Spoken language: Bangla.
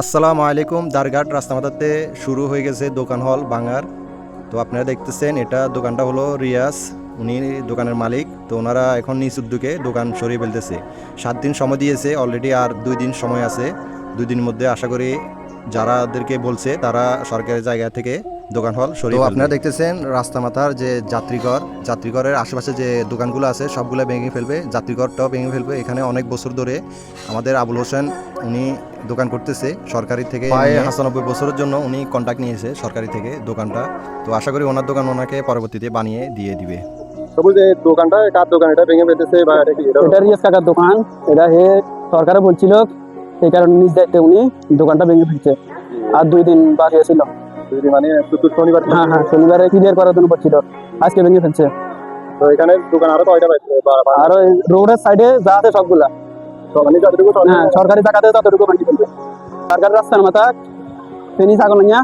আসসালামু আলাইকুম, দারঘাট রাস্তামাতাতে শুরু হয়ে গেছে দোকান হল বাঙার তো আপনারা দেখতেছেন, এটা দোকানটা হলো রিয়াস উনি দোকানের মালিক। তো ওনারা এখন নিজ উদ্যোগে দোকান সরিয়ে ফেলতেছে। সাত দিন সময় দিয়েছে অলরেডি আর দুই দিন সময় আছে। দুই দিনের মধ্যে আশা করি যারাদেরকে বলছে, তারা সরকারি জায়গা থেকে দোকান হল তো আপনারা দেখতেছেন রাস্তামাতার যে যাত্রীঘর যাত্রীঘরের আশেপাশে যে দোকানগুলো আছে সবগুলো ভেঙে ফেলবে যাত্রীঘরটাও ভেঙে ফেলবে। এখানে অনেক বছর ধরে আমাদের আবুল হোসেন উনি দোকান করতেছে সরকারি থেকে প্রায় হাসানব্বই বছরের জন্য উনি কন্ট্যাক্ট নিয়েছে সরকারি থেকে দোকানটা। তো আশা করি ওনার দোকান ওনাকে পরবর্তীতে বানিয়ে দিয়ে দিবে। দোকানটা কার দোকান? এটা ভেঙে ফেলতেছে বা এটা কি? এটা এটা রিয়াজ কাকার দোকান। এটা হে সরকারে বলছিল এই কারণে নিজ দায়িত্বে উনি দোকানটা ভেঙে ফেলছে। আর দুই দিন বাকি ছিল। মানে শনিবার হ্যাঁ হ্যাঁ শনিবারে ক্লিয়ার করার জন্য পড়ছিল আজকে ভেঙে ফেলছে। তো এখানে দোকান আরও কয়টা পাইছে? আর রোডের সাইডে যা আছে সবগুলা। হ্যাঁ সরকারি জায়গাতে যতটুকু ভাঙি ফেলবে সরকারি রাস্তার মাথা ফেনি ছাগল নিয়া